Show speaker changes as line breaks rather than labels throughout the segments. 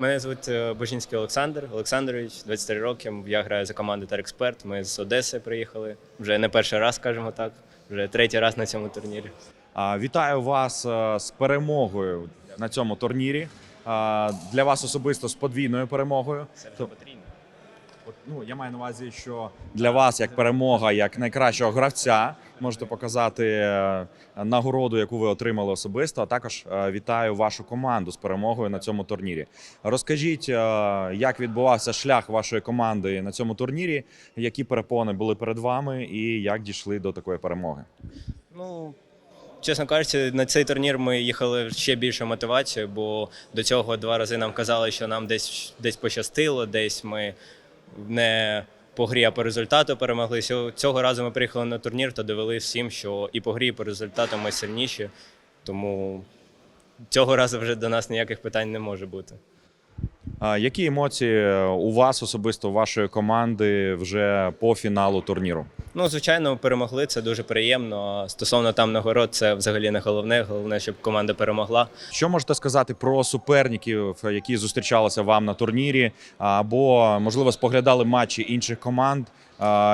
Мене звуть е, Божинський Олександр Олександрович, 23 роки. Я граю за команду Терексперт. Ми з Одеси приїхали. Вже не перший раз, скажімо так, вже третій раз на цьому турнірі.
Вітаю вас е, з перемогою на цьому турнірі. Для вас особисто з подвійною перемогою.
Це потрібно.
Ну, я маю на увазі, що для вас як перемога, як найкращого гравця, можете показати е, нагороду, яку ви отримали особисто. А також е, вітаю вашу команду з перемогою на цьому турнірі. Розкажіть, е, як відбувався шлях вашої команди на цьому турнірі, які перепони були перед вами, і як дійшли до такої перемоги.
Ну, чесно кажучи, на цей турнір ми їхали ще більше мотивацією, бо до цього два рази нам казали, що нам десь десь пощастило, десь ми не по грі, а по результату перемогли. Цього разу ми приїхали на турнір та довели всім, що і по грі, і по результату ми сильніші. Тому цього разу вже до нас ніяких питань не може бути.
А Які емоції у вас особисто у вашої команди вже по фіналу турніру?
Ну, звичайно, перемогли. Це дуже приємно. Стосовно там нагород, це взагалі не головне. Головне, щоб команда перемогла.
Що можете сказати про суперників, які зустрічалися вам на турнірі, або можливо споглядали матчі інших команд?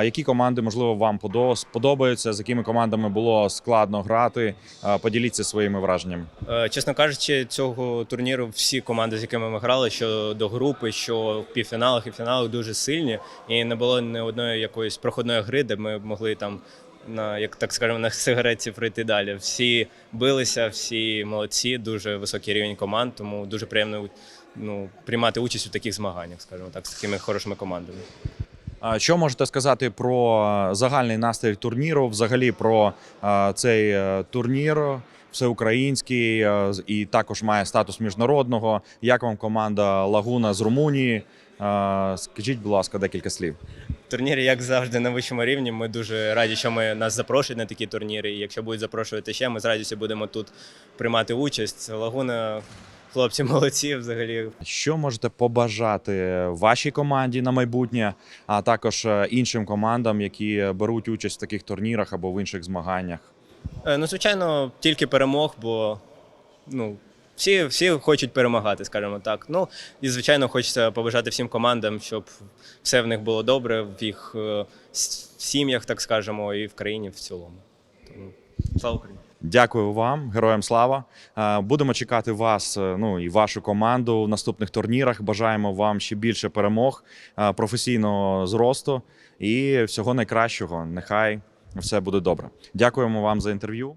Які команди можливо вам подо- сподобаються? З якими командами було складно грати? Поділіться своїми враженнями.
Е, Чесно кажучи, цього турніру всі команди, з якими ми грали, що до групи, що в півфіналах і фіналах дуже сильні, і не було ні одної якоїсь проходної гри, де ми могли там на як так скажемо на сигареті пройти далі. Всі билися, всі молодці, дуже високий рівень команд, тому дуже приємно ну, приймати участь у таких змаганнях, скажімо так, з такими хорошими командами.
Що можете сказати про загальний настрій турніру? Взагалі про цей е, турнір всеукраїнський е, і також має статус міжнародного. Як вам команда Лагуна з Румунії? Скажіть, будь ласка, декілька слів.
Турнір, як завжди, на вищому рівні. Ми дуже раді, що ми нас запрошують на такі турніри. І якщо будуть запрошувати ще, ми з радістю будемо тут приймати участь. Лагуна, хлопці молодці взагалі.
Що можете побажати вашій команді на майбутнє, а також е, іншим командам, які беруть участь в таких турнірах або в інших змаганнях?
Е, Ну, звичайно, тільки перемог, бо ну, всі, всі хочуть перемагати, скажімо так. Ну і звичайно, хочеться побажати всім командам, щоб все в них було добре, в їх е, с- сім'ях, так скажемо, і в країні в цілому. Тому слава Україні!
Дякую вам, героям слава. Е, Будемо чекати вас, е, ну і вашу команду в наступних турнірах. Бажаємо вам ще більше перемог, е, професійного зросту і всього найкращого. Нехай все буде добре. Дякуємо вам за інтерв'ю.